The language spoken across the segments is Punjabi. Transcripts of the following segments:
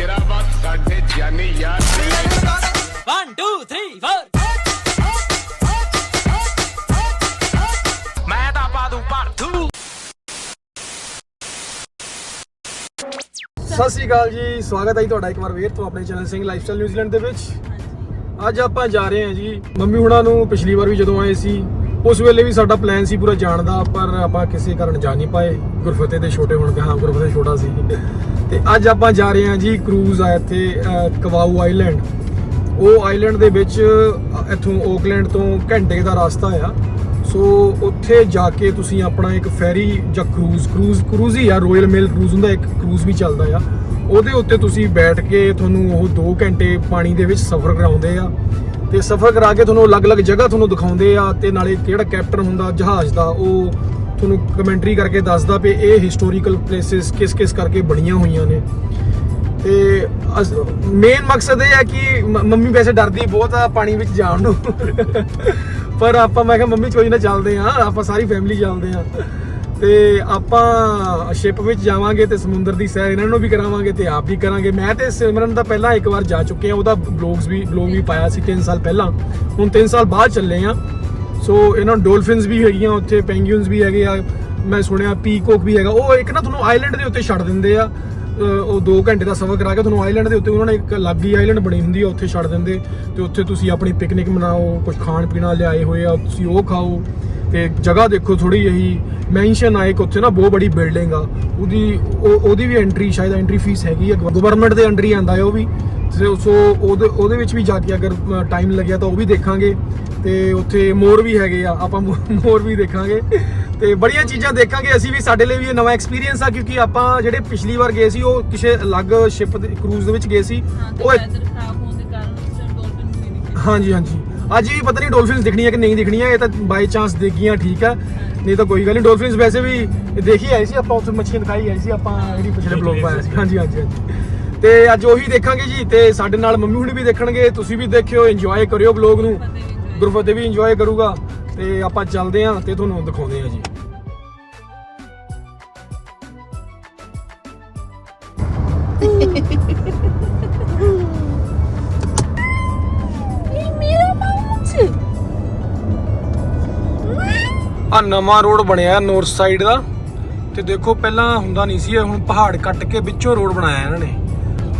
ਵਜਰਾਬਾਦ ਸਾਡੇ ਜਾਨੀ ਯਾਰ। ਨੇ 1 2 3 4 ਮੈਂ ਤਾਂ ਪਾ ਦੂੰ ਪਰ ਤੂੰ ਸਤਿ ਸ੍ਰੀ ਅਕਾਲ ਜੀ ਸਵਾਗਤ ਹੈ ਜੀ ਤੁਹਾਡਾ ਇੱਕ ਵਾਰ ਫੇਰ ਤੋਂ ਆਪਣੇ ਚੈਨਲ ਸਿੰਘ ਲਾਈਫਸਟਾਈਲ ਨਿਊਜ਼ੀਲੈਂਡ ਦੇ ਵਿੱਚ। ਅੱਜ ਆਪਾਂ ਜਾ ਰਹੇ ਹਾਂ ਜੀ ਮੰਮੀ ਹੁਣਾਂ ਨੂੰ ਪਿਛਲੀ ਵਾਰ ਵੀ ਜਦੋਂ ਆਏ ਸੀ ਉਸ ਵੇਲੇ ਵੀ ਸਾਡਾ ਪਲਾਨ ਸੀ ਪੂਰਾ ਜਾਣ ਦਾ ਪਰ ਆਪਾਂ ਕਿਸੇ ਕਾਰਨ ਜਾ ਨਹੀਂ ਪਾਏ। ਗੁਰਫਤਿਹ ਦੇ ਛੋਟੇ ਹੋਣ ਹਾਂ ਗੁਰਫਤਿਹ ਛੋਟਾ ਸੀ। ਤੇ ਅੱਜ ਆਪਾਂ ਜਾ ਰਹੇ ਹਾਂ ਜੀ ਕਰੂਜ਼ ਆ ਇੱਥੇ ਕਵਾਊ ਆਈਲੈਂਡ। ਉਹ ਆਈਲੈਂਡ ਦੇ ਵਿੱਚ ਇੱਥੋਂ ਓਕਲੈਂਡ ਤੋਂ ਘੰਟੇ ਦਾ ਰਸਤਾ ਆ। ਸੋ ਉੱਥੇ ਜਾ ਕੇ ਤੁਸੀਂ ਆਪਣਾ ਇੱਕ ਫੈਰੀ ਜਾਂ ਕਰੂਜ਼ ਕਰੂਜ਼ ਕਰੂਜ਼ ਹੀ ਆ, ਰਾਇਲ ਮੇਲ ਕਰੂਜ਼ ਹੁੰਦਾ, ਇੱਕ ਕਰੂਜ਼ ਵੀ ਚੱਲਦਾ ਆ। ਉਹਦੇ ਉੱਤੇ ਤੁਸੀਂ ਬੈਠ ਕੇ ਤੁਹਾਨੂੰ ਉਹ 2 ਘੰਟੇ ਪਾਣੀ ਦੇ ਵਿੱਚ ਸਫ਼ਰ ਕਰਾਉਂਦੇ ਆ। ਤੇ ਸਫ਼ਰ ਕਰਾ ਕੇ ਤੁਹਾਨੂੰ ਅਲੱਗ-ਅਲੱਗ ਜਗ੍ਹਾ ਤੁਹਾਨੂੰ ਦਿਖਾਉਂਦੇ ਆ ਤੇ ਨਾਲੇ ਕਿਹੜਾ ਕੈਪਟਨ ਹੁੰਦਾ, ਜਹਾਜ਼ ਦਾ, ਉਹ ਤੁਹਾਨੂੰ ਕਮੈਂਟਰੀ ਕਰਕੇ ਦੱਸਦਾ ਵੀ ਇਹ ਹਿਸਟੋਰੀਕਲ ਪਲੇਸਿਸ ਕਿਸ-ਕਿਸ ਕਰਕੇ ਬਣੀਆਂ ਹੋਈਆਂ ਨੇ। ਤੇ ਮੇਨ ਮਕਸਦ ਇਹ ਹੈ ਕਿ ਮੰਮੀ ਵੈਸੇ ਡਰਦੀ ਬਹੁਤ ਆ ਪਾਣੀ ਵਿੱਚ ਜਾਣ ਨੂੰ। ਪਰ ਆਪਾਂ, ਮੈਂ ਕਿਹਾ ਮੰਮੀ ਕੋਈ ਨਾ ਚੱਲਦੇ ਆ ਆਪਾਂ ਸਾਰੀ ਫੈਮਿਲੀ ਚੱਲਦੇ ਆ ਤੇ ਆਪਾਂ ਸ਼ਿਪ ਵਿੱਚ ਜਾਵਾਂਗੇ ਤੇ ਸਮੁੰਦਰ ਦੀ ਸੈਰ ਇਹਨਾਂ ਨੂੰ ਵੀ ਕਰਾਵਾਂਗੇ ਤੇ ਆਪ ਵੀ ਕਰਾਂਗੇ। ਮੈਂ ਤੇ ਸਿਮਰਨ ਦਾ ਪਹਿਲਾਂ ਇੱਕ ਵਾਰ ਜਾ ਚੁੱਕੇ ਆ ਉਹਦਾ ਬਲੌਗਸ ਵੀ ਬਲੌਗ ਵੀ ਪਾਇਆ ਸੀ 3 ਸਾਲ ਪਹਿਲਾਂ। ਹੁਣ 3 ਸਾਲ ਬਾਅਦ ਚੱਲੇ ਆ ਸੋ ਇਹਨਾਂ ਡੋਲਫਿਨਸ ਵੀ ਹੈਗੀਆਂ ਉੱਥੇ ਪੈਂਗੂਇਨਸ ਵੀ ਹੈਗੇ ਆ। ਮੈਂ ਸੁਣਿਆ ਪੀਕੋਕ ਵੀ ਹੈਗਾ। ਉਹ ਇੱਕ ਨਾ ਤੁਹਾਨੂੰ ਆਈਲੈਂਡ ਦੇ ਉੱਤੇ ਛੱਡ ਦਿੰਦੇ ਆ। ਉਹ 2 ਘੰਟੇ ਦਾ ਸਫ਼ਰ ਕਰਾ ਕੇ ਤੁਹਾਨੂੰ ਆਈਲੈਂਡ ਦੇ ਉੱਤੇ ਉਹਨਾਂ ਨੇ ਇੱਕ ਅਲੱਗ ਹੀ ਆਈਲੈਂਡ ਬਣੀ ਹੁੰਦੀ ਆ, ਉੱਥੇ ਛੱਡ ਦਿੰਦੇ। ਤੇ ਉੱਥੇ ਤੁਸੀਂ ਆਪਣੀ ਪਿਕਨਿਕ ਮਨਾਓ ਕੁਝ ਖਾਣ ਪੀਣਾ ਲਿਆਏ ਹੋਏ ਆ, ਤੁਸੀਂ ਉਹ ਖਾਓ। ਤੇ ਜਗ੍ਹਾ ਦੇਖੋ ਥੋੜੀ ਜਿਹੀ। ਮੈਂਸ਼ਨ ਆ ਇੱਕ, ਉੱਥੇ ਨਾ ਬਹੁਤ ਬੜੀ ਬਿਲਡਿੰਗ ਆ। ਉਹਦੀ, ਉਹ- ਉਹਦੀ ਵੀ ਐਂਟਰੀ ਸ਼ਾਇਦ ਐਂਟਰੀ ਫੀਸ ਹੈਗੀ ਆ। ਗਵਰਨਮੈਂਟ ਦੇ ਅੰਡਰ ਹੀ ਆਂਦਾ ਹੈ ਉਹ ਵੀ। ਸੋ ਸੋ ਉਹਦੇ ਉਹਦੇ ਵਿੱਚ ਵੀ ਜਾ ਕੇ ਅਗਰ ਟਾਈਮ ਲੱਗਿਆ ਤਾਂ ਉਹ ਵੀ ਦੇਖਾਂਗੇ ਤੇ ਉੱਥੇ ਮੋਰ ਵੀ ਹੈਗੇ ਆ ਆਪਾਂ ਮੋ- ਮੋਰ ਵੀ ਦੇਖਾਂਗੇ ਤੇ ਬੜੀਆਂ ਚੀਜ਼ਾਂ ਦੇਖਾਂਗੇ। ਅਸੀਂ ਵੀ ਸਾਡੇ ਲਈ ਵੀ ਇਹ ਨਵਾਂ ਐਕਸਪੀਰੀਅੰਸ ਆ ਕਿਉਂਕਿ ਆਪਾਂ ਜਿਹੜੇ ਪਿਛਲੀ ਵਾਰ ਗਏ ਸੀ ਉਹ ਕਿਸੇ ਅਲੱਗ ਸ਼ਿਪ ਦੇ ਕਰੂਜ਼ ਦੇ ਵਿੱਚ ਗਏ ਸੀ। ਉਹ ਹਾਂਜੀ ਹਾਂਜੀ। ਅੱਜ ਵੀ ਪਤਾ ਨਹੀਂ ਡੋਲਫਿਨਸ ਦਿਖਣੀਆਂ ਕਿ ਨਹੀਂ ਦਿਖਣੀਆਂ ਇਹ ਤਾਂ ਬਾਈ ਚਾਂਸ ਦੇਖੀਆਂ ਠੀਕ ਆ। ਨਹੀਂ ਤਾਂ ਕੋਈ ਗੱਲ ਨਹੀਂ ਡੋਲਫਿਨਸ ਵੈਸੇ ਵੀ ਦੇਖੀ ਆਏ ਸੀ ਆਪਾਂ ਉੱਥੇ ਮੱਛੀਆਂ ਦਿਖਾਈ ਆਈ ਸੀ ਆਪਾਂ ਜਿਹੜੀ ਪਿਛਲੇ ਬਲੌਗ ਪਾਇਆ ਸੀ। ਹਾਂਜੀ ਹਾਂਜੀ ਹਾਂਜੀ। ਤੇ ਅੱਜ ਉਹੀ ਦੇਖਾਂਗੇ ਜੀ ਤੇ ਸਾਡੇ ਨਾਲ ਮੰਮੀ ਹੁਣੀ ਵੀ ਦੇਖਣਗੇ ਤੁਸੀਂ ਵੀ ਦੇਖਿਓ ਇੰਜੋਏ ਕਰਿਓ ਬਲੌਗ ਨੂੰ। ਗੁਰਫਤਿਹ ਵੀ ਇੰਜੋਏ ਕਰੂਗਾ ਤੇ ਆਪਾਂ ਚੱਲਦੇ ਆਂ ਤੇ ਤੁਹਾਨੂੰ ਦਿਖਾਉਂਦੇ ਆਂ ਜੀ। ਆ ਨਵਾਂ ਰੋਡ ਬਣਿਆ ਨੌਰਥ ਸਾਈਡ ਦਾ। ਤੇ ਦੇਖੋ ਪਹਿਲਾਂ ਹੁੰਦਾ ਨਹੀਂ ਸੀ ਇਹ ਹੁਣ ਪਹਾੜ ਕੱਟ ਕੇ ਵਿੱਚੋਂ ਰੋਡ ਬਣਾਇਆ ਇਹਨਾਂ ਨੇ।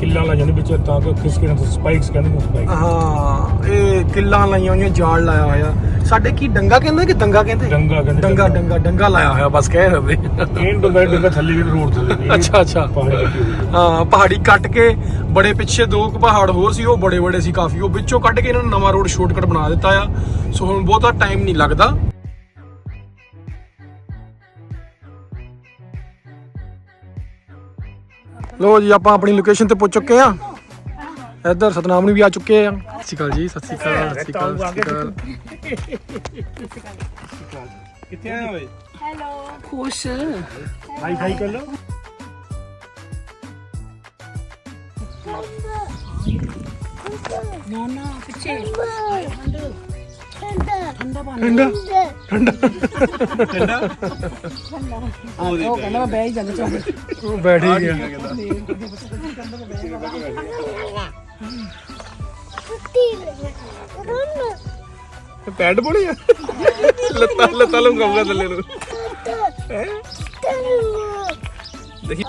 ਕਿੱਲਾਂ ਲਾ ਜਾਂਦੇ ਵਿੱਚ ਤਾਂ ਕਿ ਖਿਸਕੇ ਨਾ ਸਪਾਈਕਸ ਕਹਿੰਦੇ ਨੇ ਸਪਾਈਕ ਹਾਂ ਇਹ ਕਿੱਲਾਂ ਲਾਈਆਂ ਹੋਈਆਂ ਜਾਲ ਲਾਇਆ ਹੋਇਆ। ਸਾਡੇ ਕੀ ਡੰਗਾ ਕਹਿੰਦੇ ਕਿ ਦੰਗਾ ਕਹਿੰਦੇ? ਡੰਗਾ ਕਹਿੰਦੇ ਡੰਗਾ। ਡੰਗਾ ਡੰਗਾ ਲਾਇਆ ਹੋਇਆ ਬਸ ਕਹਿ ਰਹੇ ਇਹ ਡੰਗਾ ਡੰਗਾ ਥੱਲੇ ਵੀ ਰੋਡ ਥੱਲੇ। ਅੱਛਾ, ਅੱਛਾ। ਹਾਂ ਪਹਾੜੀ ਕੱਟ ਕੇ ਬੜੇ ਪਿੱਛੇ ਦੋ ਕੁ ਪਹਾੜ ਹੋਰ ਸੀ ਉਹ ਬੜੇ ਬੜੇ ਸੀ ਕਾਫੀ। ਉਹ ਵਿੱਚੋਂ ਕੱਢ ਕੇ ਇਹਨਾਂ ਨੇ ਨਵਾਂ ਰੋਡ ਸ਼ਾਰਟਕਟ ਬਣਾ ਦਿੱਤਾ ਆ। ਸੋ ਹੁਣ ਬਹੁਤਾ ਟਾਈਮ ਨਹੀਂ ਲੱਗਦਾ। ਲੋ ਜੀ ਆਪਾਂ ਆਪਣੀ ਲੋਕੇਸ਼ਨ ਤੇ ਪਹੁੰਚ ਚੁੱਕੇ ਆ ਇੱਧਰ ਸਤਨਾਮ ਨੂੰ ਵੀ ਆ ਚੁੱਕੇ ਆ ਸਤਿ ਸ਼੍ਰੀ ਅਕਾਲ ਜੀ ਸਤਿ ਸ਼੍ਰੀ ਅਕਾਲ ਸਤਿ ਸ਼੍ਰੀ ਅਕਾਲ ਸਤਿ ਸ਼੍ਰੀ ਅਕਾਲ। ਕਿੱਥੇ ਆਏ ਓਏ ਖੁਸ਼। ਹਾਈ ਫਾਈ ਕਰ ਲਓ। ਨਾ ਨਾ ਪਿੱਛੇ। ਉਹ ਕਹਿੰਦਾ ਮੈਂ ਬਹਿ ਹੀ ਜਾਂਦਾ ਚਾਹੁੰਦਾ ਉਹ ਬੈਠ ਹੀ ਗਿਆ ਪੈਡ ਬਣੀ ਆ ਲੱਤਾਂ ਲੱਤਾਂ ਲੰਗਾਉਂਗਾ ਥੱਲੇ ਨੂੰ ਦੇਖੀ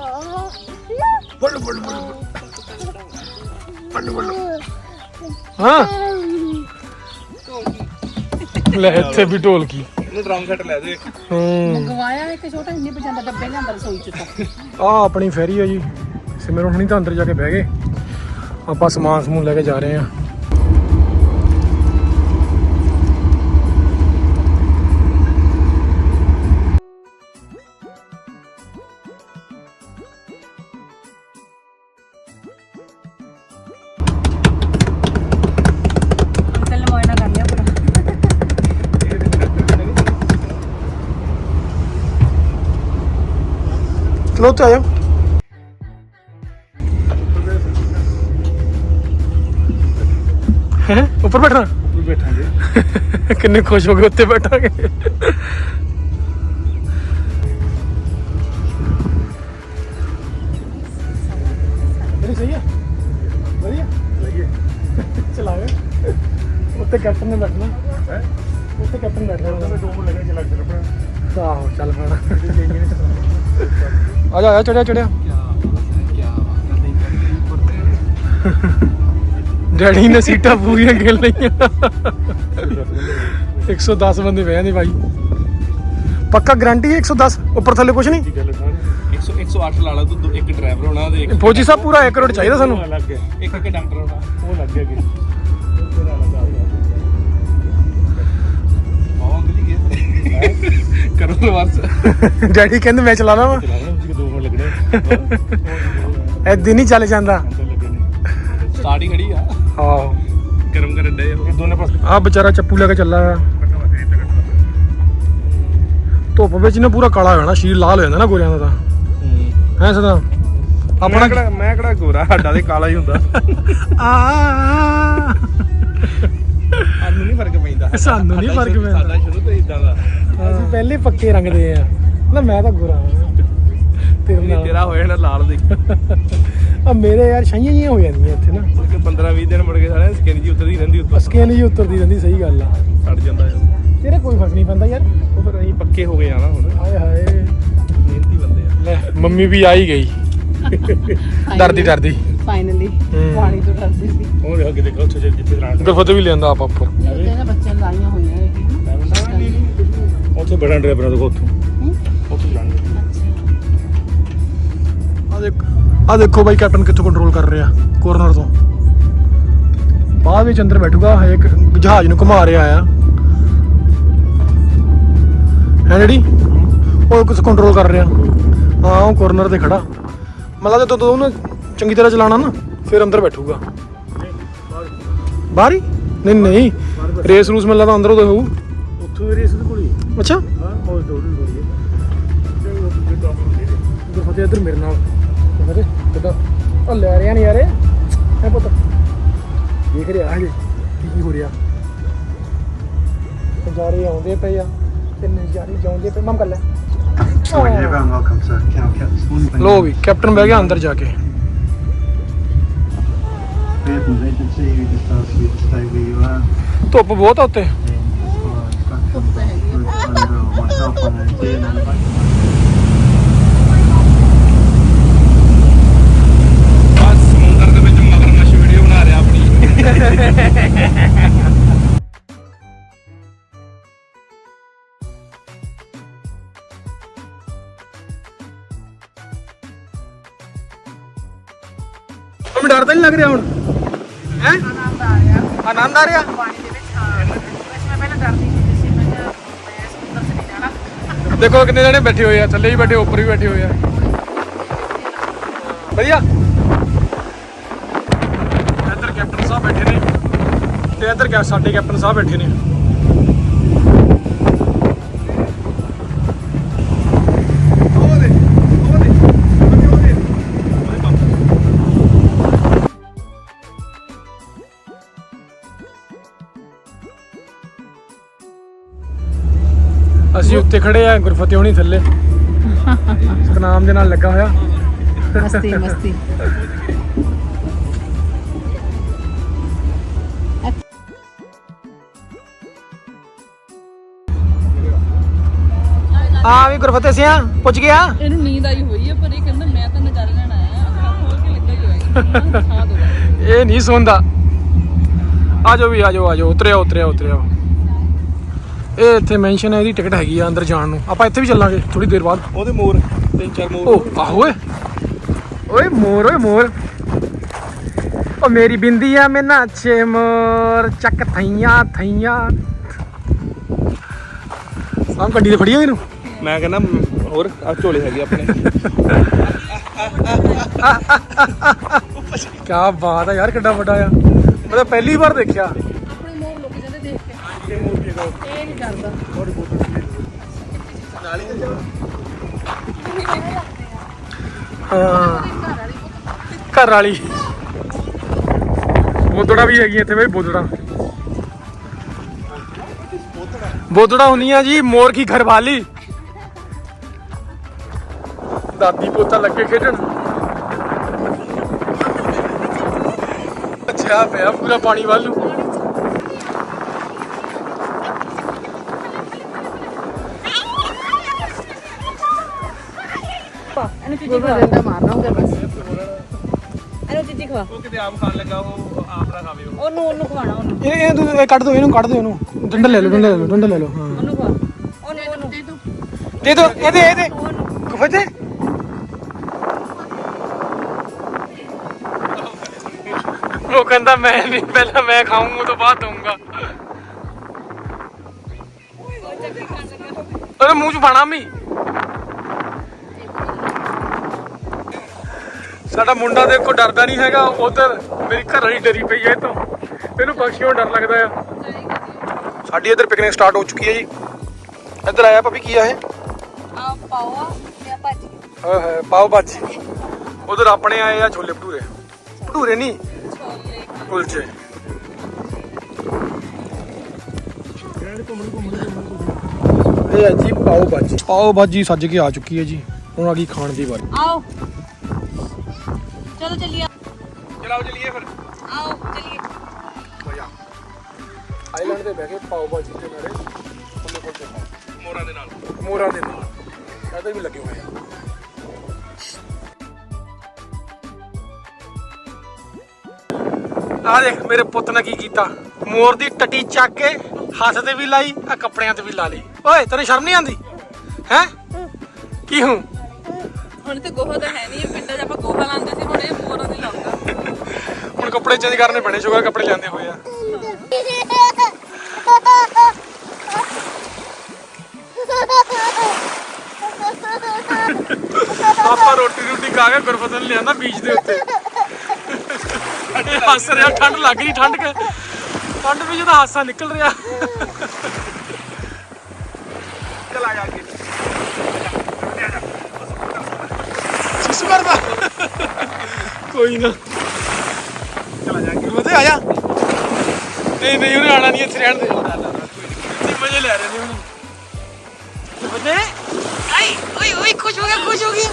ਬੜ ਬੜ ਬੜ ਬੜ ਬੜ ਹਾਂ ਲੈ ਇੱਥੇ ਵੀ ਢੋਲਕੀ ਇਹਨੂੰ ਡਰਮ ਸੈੱਟ ਲੈ ਦੇ। ਹੂੰ। ਗਵਾਇਆ ਇੱਕ ਛੋਟਾ ਇੰਨੇ ਪਜਾਂਦਾ ਡੱਬੇ ਲਿਆਂਦਾ ਰਸੋਈ ਚ ਤਾਂ। ਆ ਆਪਣੀ ਫੈਰੀ ਆ ਜੀ। ਸਿਮਰਨ ਹੁਣੀ ਤਾਂ ਅੰਦਰ ਜਾ ਕੇ ਬਹਿ ਗਏ। ਆਪਾਂ ਸਮਾਨ ਸਮੂਨ ਲੈ ਕੇ ਜਾ ਰਹੇ ਆ ਚਲੋ ਤੇ ਆਇਓ ਹੈ ਉੱਪਰ ਬੈਠਣਾ ਬੈਠਾਂਗੇ ਕਿੰਨੇ ਖੁਸ਼ ਹੋ ਗਏ ਉੱਤੇ ਬੈਠਾਂਗੇ ਇਹ ਸਹੀ ਹੈ ਵਧੀਆ ਵਧੀਆ ਚਲਾਵੇ ਉੱਤੇ ਕੈਪਟਨ ਨੇ ਬੈਠਣਾ ਹੈ ਉੱਤੇ ਕੈਪਟਨ ਬੈਠਣਾ ਉਹਦਾ ਦੋ ਮਿੰਟ ਲੱਗੇ ਚਲਾ ਕੇ ਆਹੋ ਚੱਲ ਪੈਣਾ ਆ ਜਾ ਆ ਚੜਿਆ ਚੜਿਆ। ਡੈਡੀ ਨੇ ਸੀਟਾਂ ਪੂਰੀਆਂ ਗਿਣ ਲਈਆਂ। 110 ਬੰਦੇ ਬਹਿ ਜਾਂਦੇ ਭਾਈ ਪੱਕਾ ਗਾਰੰਟੀ ਹੈ 110 ਉੱਪਰ ਥੱਲੇ ਕੁਝ ਨਹੀਂ? 100 108 ਲਾ ਲਾ ਤੂੰ ਦੋ- ਇੱਕ ਡਰਾਈਵਰ ਹੋਣਾ ਤੇ ਇੱਕ ਫੌਜੀ ਸਾਹਿਬ ਪੂਰਾ 1 ਕਰੋੜ ਚਾਹੀਦਾ ਸਾਨੂੰ। ਲੱਗ ਗਿਆ ਇੱਕ ਕੰਡਕਟਰ ਹੋਣਾ। ਉਹ ਲੱਗ ਗਿਆ ਕਿ ਆਹ ਅੰਕਲ ਜੀ ਗਏ ਕਰੋ ਰਿਵਰਸ ਡੈਡੀ ਕਹਿੰਦੇ ਮੈਂ ਚਲਾਣਾ ਵਾ ਐਦਾਂ ਨਹੀਂ ਚੱਲ ਜਾਂਦਾ। ਸਟਾਰਟ ਹੀ ਖੜੀ ਆ। ਆਹੋ। ਗਰਮ ਕਰਨ ਡੇ ਇਹ ਦੋਨੇ ਪਾਸੇ। ਆ ਵਿਚਾਰਾ ਚੱਪੂ ਲੈ ਕੇ ਚੱਲਾ ਆ। ਧੁੱਪ ਵਿੱਚ ਨਾ ਪੂਰਾ ਕਾਲਾ ਹੋ ਜਾਣਾ ਸ਼ੀਰ ਲਾਲ ਹੋ ਜਾਂਦਾ ਨਾ ਗੋਰਿਆਂ ਦਾ ਤਾਂ। ਹੈ। ਸਦਾ? ਆਪਣਾ ਕਿਹੜਾ ਮੈਂ ਕਿਹੜਾ ਗੋਰਾ ਸਾਡਾ ਤੇ ਕਾਲਾ ਹੀ ਹੁੰਦਾ। ਆ। ਸਾਨੂੰ ਨਹੀਂ ਫ਼ਰਕ ਪੈਂਦਾ। ਸਾਨੂੰ ਨੀ ਸਾਡਾ ਫ਼ਰਕ ਪੈਂਦਾ। ਸਾਡਾ ਸ਼ੁਰੂ ਤੋਂ ਇਦਾਂ ਦਾ। ਅਸੀਂ ਪਹਿਲੇ ਪੱਕੇ ਰੰਗ ਦੇ ਆ। ਨਾ ਮੈਂ ਤਾਂ ਗੋਰਾ ਹਾਂ। ਤੇਰੇ ਇਹ ਨਾਲ। ਤੇਰਾ ਹੋ ਜਾਣਾ ਲਾਲ ਦੇ ਆ ਮੇਰੇ ਯਾਰ ਛਾਈਆਂ ਜੀਆਂ ਹੋ ਜਾਂਦੀਆਂ ਇੱਥੇ ਨਾ। ਮੁੜ ਕੇ 15 20 ਦਿਨ ਮੁੜ ਕੇ ਸਾਰੇ ਸਕਿਨ ਜੀ ਉਤਰਦੀ ਰਹਿੰਦੀ ਉੱਤੋਂ। ਸਕਿਨ ਜੀ ਉਤਰਦੀ ਰਹਿੰਦੀ ਸਹੀ ਗੱਲ ਆ। ਸੜ ਜਾਂਦਾ ਆ। ਤੇਰੇ ਕੋਈ ਫ਼ਰਕ ਨਹੀਂ ਪੈਂਦਾ ਯਾਰ। ਉਹ ਫਿਰ ਅਸੀਂ ਪੱਕੇ ਹੋ ਗਏ ਆ ਨਾ ਹੁਣ। ਹਾਏ ਹਾਏ। ਮਿਹਨਤੀ ਬੰਦੇ ਆ। ਲੈ ਮੰਮੀ ਵੀ ਆ ਹੀ ਗਈ। ਡਰਦੀ ਡਰਦੀ। ਫਾਈਨਲੀ। ਪਾਣੀ ਤੋਂ ਡਰਦੀ ਸੀ। ਉਹ ਦੇਖ ਕੇ ਦੇਖੋ ਉੱਥੇ ਜਿੱਥੇ ਗੁਰਫਤ ਵੀ ਲੈਂਦਾ ਆਪ ਉੱਪਰ ਇਹਦੇ ਨਾਲ ਬੱਚਿਆਂ ਨੂੰ ਲਾਈਆਂ ਹੋਈਆਂ ਇਹ ਉੱਥੇ ਬੜਾ ਡਰਾਈਵਰ ਉੱਥੋਂ। ਉੱਥੇ ਦੇਖ ਆ ਦੇਖੋ ਬਾਈ ਕੈਪਟਨ ਕਿੱਥੋਂ ਕੰਟਰੋਲ ਕਰ ਰਿਹਾ ਕੋਰਨਰ ਤੋਂ। ਬਾਅਦ ਵਿੱਚ ਅੰਦਰ ਬੈਠੂਗਾ ਇੱਕ ਜਹਾਜ਼ ਨੂੰ ਘੁਮਾ ਰਿਹਾ ਆ। ਹੈ ਜਿਹੜੀ ਉਹ ਕਿਸ ਕੰਟਰੋਲ ਕਰ ਰਿਹਾ? ਹਾਂ ਉਹ ਕੋਰਨਰ ਤੇ ਖੜਾ। ਮਤਲਬ ਜਦੋਂ ਤੂੰ ਉਹਨੂੰ ਚੰਗੀ ਤਰ੍ਹਾਂ ਚਲਾਣਾ ਨਾ ਫਿਰ ਅੰਦਰ ਬੈਠੂਗਾ। ਬਾਹਰ ਹੀ? ਨਹੀਂ ਨਹੀਂ। ਰੇਸ ਰੂਸ ਮੈਨੂੰ ਲੱਗਦਾ ਅੰਦਰ ਹੋਊ ਉੱਥੋਂ ਵੀ ਰੇਸ ਦੇ ਕੋਲ ਹੀ ਅੱਛਾ। ਹਾਂ ਉਹ ਦੋ ਦਿਨ ਕੋਲ ਹੀ ਤੇ ਉਹ ਗੁਰਫਤਿਹ ਇੱਧਰ ਮੇਰੇ ਨਾਲ। ਗੁਰਫਤਿਹ ਕਿੱਦਾਂ ਉਹ ਲੈ ਰਿਆ ਨਹੀਂ ਯਾਰ ਇਹ ਪੁੱਤ ਦੇਖ ਰਿਹਾ ਹਜੇ ਕੀ ਕੀ ਹੋ ਰਿਹਾ ਨਜ਼ਾਰੇ ਆਉਂਦੇ ਪਏ ਆ ਤੇ ਨਜ਼ਾਰੇ ਜਾਉਂਦੇ ਪਏ ਮਮ ਕਰ ਲੈ. ਲੋ ਵੀ ਕੈਪਟਨ ਬਹਿ ਗਿਆ ਅੰਦਰ ਜਾ ਕੇ. ਧੁੱਪ ਬਹੁਤ ਆ ਉੱਤੇ ਆਨੰਦ ਰਿਹਾ? ਪਾਣੀ ਦੇ ਵਿੱਚ ਹਾਂ ਵੈਸੇ ਮੈਂ ਪਹਿਲਾਂ ਡਰਦੀ ਸੀ ਸੀ ਮੈਂ ਕਿਹਾ ਮੈਂ ਸਮੁੰਦਰ 'ਚ ਨਹੀਂ ਜਾਣਾ ਦੇਖੋ ਕਿੰਨੇ ਜਣੇ ਬੈਠੇ ਹੋਏ ਆ, ਥੱਲੇ ਵੀ ਬੈਠੇ, ਉੱਪਰ ਵੀ ਬੈਠੇ ਹੋਏ ਆ। ਵਧੀਆ। ਇੱਧਰ ਕੈਪਟਨ ਸਾਹਿਬ ਬੈਠੇ ਨੇ ਤੇ ਇੱਧਰ ਸਾਡੇ ਕੈਪਟਨ ਸਾਹਿਬ ਬੈਠੇ ਨੇ। ਅਸੀਂ ਉੱਤੇ ਖੜੇ ਆ ਗੁਰਫਤਿਹ ਹੋਣੀ ਥੱਲੇ। ਸਤਨਾਮ ਦੇ ਨਾਲ ਲੱਗਾ ਹੋਇਆ। ਮਸਤੀ ਮਸਤੀ। ਆ ਵੀ ਗੁਰਫਤਿਹ ਸਿਆ ਪੁੱਜ ਗਿਆ? ਇਹਨੂੰ ਨੀਂਦ ਆਈ ਹੋਈ ਹੈ ਪਰ ਇਹ ਕਹਿੰਦਾ ਮੈਂ ਤਾਂ ਨਜ਼ਾਰੇ ਲੈਣ ਆਇਆ ਅੱਖਾਂ ਖੋਲ ਕੇ ਲੱਗਾ ਹੀ ਹੋਇਆ ਇਹ ਨਹੀਂ ਸੌਂਦਾ। ਆ ਜਾਓ ਵੀ ਆ ਜਾਓ ਆ ਜਾਓ ਉਤਰਿਆ ਉਤਰਿਆ ਉਤਰਿਆ। ਇਹ ਇੱਥੇ ਮੈਂਸ਼ਨ ਹੈ ਇਹਦੀ ਟਿਕਟ ਹੈਗੀ ਆ ਅੰਦਰ ਜਾਣ ਨੂੰ। ਆਪਾਂ ਇੱਥੇ ਵੀ ਚੱਲਾਂਗੇ ਥੋੜੀ ਦੇਰ ਬਾਅਦ। ਉਹਦੇ ਮੋਰ ਤਿੰਨ ਚਾਰ ਮੋਰ। ਓ ਆਹੋ ਓਏ। ਓਏ ਮੋਰ ਓਏ ਮੋਰ। ਓ ਮੇਰੀ ਬਿੰਦੀ ਆ ਮੈਂ ਨਾਚੇ ਮੋਰ। ਚੱਕ ਥਈਆਂ ਥਈਆਂ। ਸਾਂ ਗੱਡੀ ਤੇ ਫੜੀ ਆ ਇਹਨੂੰ? ਮੈਂ ਕਹਿੰਦਾ ਹੋਰ ਆ ਝੋਲੇ ਹੈਗੇ ਆਪਣੇ। ਕੀ ਬਾਤ ਆ ਯਾਰ ਕਿੱਡਾ ਵੱਡਾ ਆ। ਮੈਂ ਤਾਂ ਪਹਿਲੀ ਵਾਰ ਦੇਖਿਆ। ਘਰ ਵਾਲੀ। ਬੋਦੜਾ ਵੀ ਹੈਗੀ ਇੱਥੇ ਬਈ ਬੋਦੜਾ ਬੋਦੜਾ ਹੁੰਦੀਆਂ ਜੀ, ਮੋਰ ਕੀ ਘਰਵਾਲੀ ਦਾਦੀ ਪੋਤਾ ਲੱਗੇ ਖੇਡਣ। ਅੱਛਾ, ਪਿਆ ਪੂਰਾ ਪਾਣੀ ਵੱਲ ਨੂੰ। ਇਹਨੂੰ ਚੀਜ਼ੀ ਖਵਾ। ਡੰਡਾ ਮਾਰਨਾ ਹੋਗਾ ਬਸ। ਇਹਨੂੰ ਚੀਜ਼ੀ ਖਵਾ। ਉਹ ਕਿਤੇ ਆਪ ਖਾਣ ਲੱਗਾ ਉਹ ਆਪ ਨਾ ਖਾਵੇ ਉਹ। ਉਹਨੂੰ ਉਹਨੂੰ ਖਵਾਣਾ ਉਹਨੂੰ। ਇਹ ਇਹ ਤੂੰ ਇਹ ਕੱਢ ਦੋ ਇਹਨੂੰ ਕੱਢ ਦੋ ਇਹਨੂੰ ਡੰਡਾ ਲੈ ਲਓ ਡੰਡਾ ਲੈ ਲਓ ਡੰਡਾ ਲੈ ਲਓ ਹਾਂ। ਉਹਨੂੰ ਖਵਾ। ਉਹਨੂੰ ਉਹਨੂੰ। ਦੇ ਤੂੰ ਦੇ ਦੋ ਇਹਦੇ ਇਹਦੇ ਕਫਤੇ ਉਹ ਕਹਿੰਦਾ ਮੈਂ ਨਹੀਂ ਪਹਿਲਾਂ ਮੈਂ ਖਾਊਂਗਾ ਉਹ ਤੋਂ ਬਾਅਦ ਦਊਂਗਾ। ਉਹਦੇ ਮੂੰਹ ਚ ਪਾਣਾ ਮੀ ਸਾਡਾ ਮੁੰਡਾ ਦੇਖੋ ਡਰਦਾ ਨਹੀਂ ਹੈਗਾ ਉਧਰ ਮੇਰੀ ਘਰ ਵਾਲੀ ਡਰੀ ਪਈ ਹੈ ਤੋਂ ਤੈਨੂੰ ਪਕਸ਼ੀਓਂ ਡਰ ਲੱਗਦਾ ਆ। ਸਾਡੀ ਇੱਧਰ ਪਿਕਨਿਕ ਸਟਾਰਟ ਹੋ ਚੁੱਕੀ ਹੈ ਜੀ। ਇੱਧਰ ਆਇਆ ਭਾਬੀ ਕੀ ਆ ਇਹ? ਆ ਪਾਵਾ ਤੇ ਭਾਜੀ ਪਾਓ ਉਧਰ ਆਪਣੇ ਆਏ ਆ ਛੋਲੇ ਭਟੂਰੇ। ਭਟੂਰੇ ਨਹੀਂ ਕੁਲਚੇ। ਇਹ ਹੈ ਜੀ ਪਾਓ ਭਾਜੀ। ਪਾਓ ਭਾਜੀ ਸੱਜ ਕੇ ਆ ਚੁੱਕੀ ਹੈ ਜੀ। ਹੁਣ ਆ ਗਈ ਖਾਣ ਦੀ ਵਾਰੀ। ਆਓ। ਚਲੋ ਚੱਲੀਏ। ਚਲਾਓ ਚਲੀਏ ਫਿਰ। ਆਓ ਚੱਲੀਏ। ਆਈਲੈਂਡ ਤੇ ਬਹਿ ਕੇ ਪਾਓ ਭਾਜੀ ਤੇ ਮੇਰੇ ਕੁਲਚੇ ਖਾਓ ਮੋਰਾਂ ਦੇ ਨਾਲ। ਮੋਰਾਂ ਦੇ ਨਾਲ। ਇਹਦੇ ਵੀ ਲੱਗੇ ਹੋਏ ਆ। ਆ ਦੇਖ ਮੇਰੇ ਪੁੱਤ ਨੇ ਕੀ ਕੀਤਾ। ਮੋਰ ਦੀ ਟੱਟੀ ਚੱਕ ਕੇ ਹੱਥ ਤੇ ਵੀ ਲਾਈ ਆ ਕੱਪੜਿਆਂ ਤੇ ਵੀ ਲਾ ਲਈ। ਓਏ ਤੈਨੂੰ ਸ਼ਰਮ ਨਹੀਂ ਆਉਂਦੀ? ਹੈ? ਕੀ ਹੂੰ? ਹੁਣ ਤੇ ਗੋਹਾ ਤਾਂ ਹੈ ਨਹੀਂ ਪਿੰਡਾਂ 'ਚ ਆਪਾਂ ਗੋਹਾ ਲਾਉਂਦੇ ਕੱਪੜੇ ਚੇਂਜ ਕਰਨੇ ਪੈਣੇ ਸ਼ੁਗਰ ਕੱਪੜੇ ਲੈਂਦੇ ਹੋਏ ਆ। ਆਪਾਂ ਰੋਟੀ ਰੋਟੀ ਖਾ ਕੇ ਗੁਰਫਤਨ ਲਿਆਂਦਾ ਬੀਚ ਦੇ ਉੱਤੇ। ਇਹ ਹੱਸ ਰਿਹਾ ਠੰਡ ਲੱਗ ਰਹੀ ਠੰਡ ਕੇ। ਠੰਡ ਵਿੱਚ ਤਾਂ ਹਾਸਾ ਨਿਕਲ ਰਿਹਾ। ਚਲਾ ਜਾ ਕੇ ਕੋਈ ਨਾ। ਆ ਜਾ। ਨਹੀਂ ਨਹੀਂ ਉਹਨੇ ਆਣਾ ਨਹੀਂ ਇੱਥੇ ਰਹਿਣ ਦੇ। ਇੱਥੇ ਮਜ਼ੇ ਲੈ ਰਹੇ ਨੇ ਹੁਣ ਮਤੇ ਆਈ ਓਏ ਓਏ ਖੁਸ਼ ਹੋ ਗਿਆ ਖੁਸ਼ ਹੋ ਗਿਆ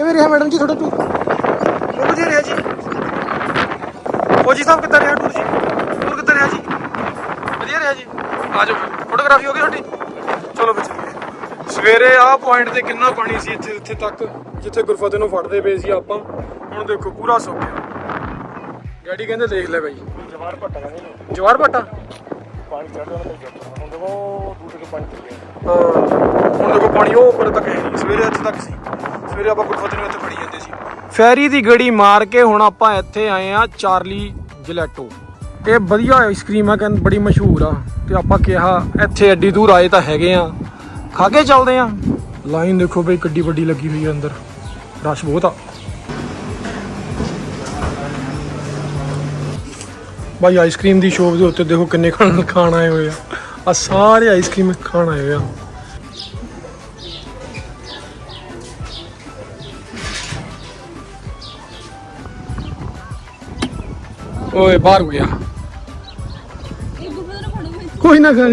ਕਿਵੇਂ ਰਿਹਾ ਮੈਡਮ ਜੀ ਤੁਹਾਡਾ ਟੂਰ ਬਹੁਤ ਵਧੀਆ ਰਿਹਾ ਜੀ। ਫੌਜੀ ਸਾਹਿਬ ਕਿੱਦਾਂ ਰਿਹਾ ਟੂਰ ਜੀ? ਟੂਰ ਕਿੱਦਾਂ ਰਿਹਾ ਜੀ? ਵਧੀਆ ਰਿਹਾ ਜੀ। ਆ ਜਾਓ। ਫੋਟੋਗ੍ਰਾਫੀ ਹੋ ਗਈ ਤੁਹਾਡੀ? ਚਲੋ ਚੱਲੀਏ ਸਵੇਰੇ ਆਹ ਪੁਆਇੰਟ ਤੇ ਕਿੰਨਾ ਪਾਣੀ ਸੀ ਇੱਥੇ ਇੱਥੇ ਤੱਕ ਜਿੱਥੇ ਗੁਰਫਤਿਹ ਨੂੰ ਫੜਦੇ ਪਏ ਸੀ ਆਪਾਂ। ਹੁਣ ਦੇਖੋ ਪੂਰਾ ਸੁੱਕ ਗਿਆ। ਡੈਡੀ ਕਹਿੰਦੇ ਦੇਖ ਲੈ ਬਾਈ। ਜਵਾਰ ਭੱਟਾ ਕਹਿੰਦੇ ਜਵਾਰ ਭਾਟਾ? ਪਾਣੀ ਚੜਦਾ ਨਾ ਹੁਣ ਦੇਖੋ ਦੂਸਰੇ ਕੇ ਪਾਣੀ ਚੱਲ ਗਿਆ ਹਾਂ। ਹੁਣ ਦੇਖੋ ਪਾਣੀ ਉਹ ਉੱਪਰ ਤੱਕ ਹੈ ਸਵੇਰੇ ਇੱਥੇ ਤੱਕ ਸੀ। ਸਵੇਰੇ ਆਪਾਂ ਗੁਰਫਤਿਹ ਨੂੰ ਇੱਥੇ ਫੜੀ ਜਾਂਦੇ ਸੀ। ਫੈਰੀ ਦੀ ਗੜੀ ਮਾਰ ਕੇ ਹੁਣ ਆਪਾਂ ਇੱਥੇ ਆਏ ਆ ਚਾਰਲੀ ਜਲੈਟੋ। ਇਹ ਵਧੀਆ ਆਈਸਕ੍ਰੀਮ ਆ, ਕਹਿੰਦੇ ਬੜੀ ਮਸ਼ਹੂਰ ਆ। ਤੇ ਆਪਾਂ ਕਿਹਾ, ਇੱਥੇ ਐਡੀ ਦੂਰ ਆਏ ਤਾਂ ਹੈਗੇ ਆ। ਖਾ ਕੇ ਚੱਲਦੇ ਆ। ਲਾਈਨ ਦੇਖੋ ਬਈ, ਕਿੱਡੀ ਵੱਡੀ ਲੱਗੀ ਹੋਈ ਆ ਅੰਦਰ। ਰਸ਼ ਬਹੁਤ ਆ। ਭਾਈ ਆਈਸਕ੍ਰੀਮ ਦੀ ਸ਼ੋਪ ਦੇ ਉੱਤੇ ਦੇਖੋ ਕਿੰਨੇ ਖਾਣ ਖਾਣ ਆਏ ਹੋਏ ਆ। ਆ ਸਾਰੇ ਆਈਸਕ੍ਰੀਮ ਖਾਣ ਆਏ ਹੋਏ ਆ। ਓਏ ਬਾਹਰ ਹੋ ਗਿਆ ਇਹ ਗੁਰਫਤਿਹ ਨੂੰ ਫੜੋ ਵਿੱਚ ਕੋਈ ਨਾ ਕਰ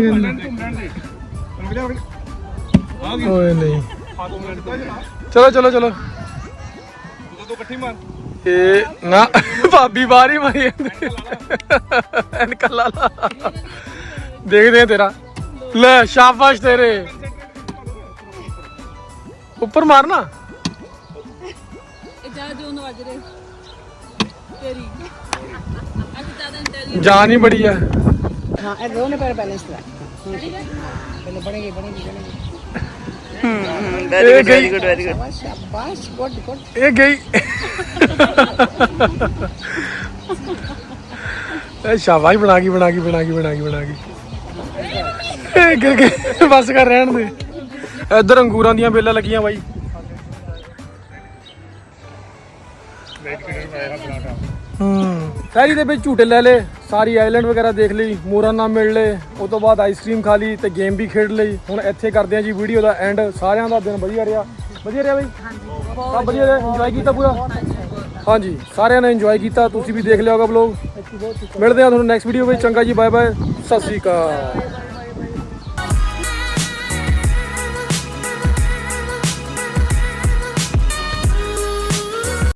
ਓਏ ਨਹੀਂ ਚਲੋ ਚਲੋ ਚਲੋ ਤੂੰ ਇਕੱਠੀ ਮਾਰ ਇਹ ਨਾ ਭਾਬੀ ਬਾਹਰ ਹੀ ਮਾਰੀ ਜਾਂਦੀ ਐਨਕ ਲਾ ਲਾ ਦੇਖਦੇ ਆ ਤੇਰਾ ਲੈ ਸ਼ਾਬਾਸ਼ ਤੇਰੇ ਉੱਪਰ ਮਾਰਨਾ ਇਹ ਜਾ ਜੋ ਨਵਾਜ ਰਹੇ ਜਾਨ ਹੀ ਬੜੀ ਆ हाँ ये दोनों पैर बैलेंस करा पहले बढ़ेगी बढ़ेगी बढ़ेगी ਇਹ ਗਈ ਗੁੱਡ ਵੈਰੀ ਗੁੱਡ ਸ਼ਾਬਾਸ਼ ਗੁੱਡ ਗੁੱਡ ਇਹ ਗਈ ਇਹ ਸ਼ਾਬਾਸ਼ ਬਣਾ ਗਈ ਬਣਾ ਗਈ ਬਣਾ ਗਈ ਬਣਾ ਗਈ ਬਣਾ ਗਈ ਇਹ ਗਿਰ ਗਈ ਬਸ ਕਰ ਰਹਿਣ ਦੇ ਇੱਧਰ ਅੰਗੂਰਾਂ ਦੀਆਂ ਬੇਲਾਂ ਲੱਗੀਆਂ ਬਾਈ ਹੂੰ। ਫੈਰੀ ਦੇ ਵਿੱਚ ਝੂਟੇ ਲੈ ਲਏ ਸਾਰੀ ਆਈਲੈਂਡ ਵਗੈਰਾ ਦੇਖ ਲਈ ਮੋਰਾਂ ਨਾਲ ਮਿਲ ਲਏ ਉਸ ਤੋਂ ਬਾਅਦ ਆਈਸਕ੍ਰੀਮ ਖਾ ਲਈ ਤੇ ਗੇਮ ਵੀ ਖੇਡ ਲਈ। ਹੁਣ ਇੱਥੇ ਕਰਦੇ ਆ ਜੀ ਵੀਡੀਓ ਦਾ ਐਂਡ ਸਾਰਿਆਂ ਦਾ ਦਿਨ ਵਧੀਆ ਰਿਹਾ। ਵਧੀਆ ਰਿਹਾ ਬਾਈ? ਹਾਂਜੀ। ਵਧੀਆ ਰਿਹਾ? ਇੰਜੋਏ ਕੀਤਾ ਪੂਰਾ? ਹਾਂਜੀ ਸਾਰਿਆਂ ਨੇ ਇੰਜੋਏ ਕੀਤਾ। ਤੁਸੀਂ ਵੀ ਦੇਖ ਲਿਆ ਹੋਗਾ ਵਲੌਗ ਮਿਲਦੇ ਆ ਤੁਹਾਨੂੰ ਨੈਕਸਟ ਵੀਡੀਓ ਵਿੱਚ। ਚੰਗਾ ਜੀ ਬਾਏ ਬਾਏ ਸਤਿ ਸ੍ਰੀ ਅਕਾਲ।